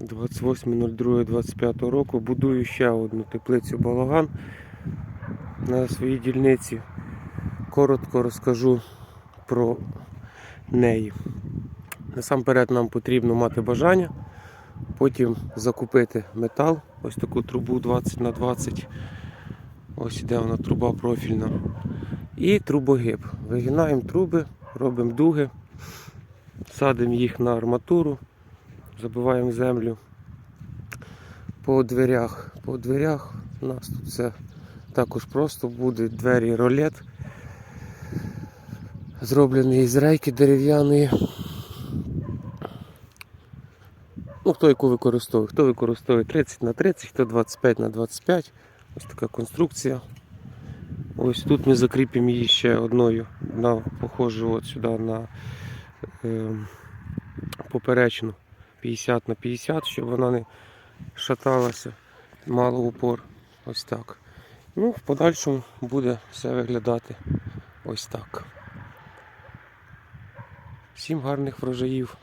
28.02.25 року будую ще одну теплицю балаган на своїй дільниці. Коротко розкажу про неї. Насамперед нам потрібно мати бажання, потім закупити метал, ось таку трубу 20 на 20 Ось іде вона труба профільна. І трубогиб. Вигинаємо труби, робимо дуги, садимо їх на арматуру, забиваємо землю по дверях. По дверях у нас тут все також просто буде двері ролет. Зроблений із рейки дерев'яної. Ну, хто яку використовує? Хто використовує 30 на 30, хто 25 на 25. Ось така конструкція. Ось тут ми закріпимо її ще одною на похожу от сюди на е, поперечну 50 на 50, щоб вона не шаталася, мало упор. Ось так. Ну, в подальшому буде все виглядати ось так. Всім гарних врожаїв.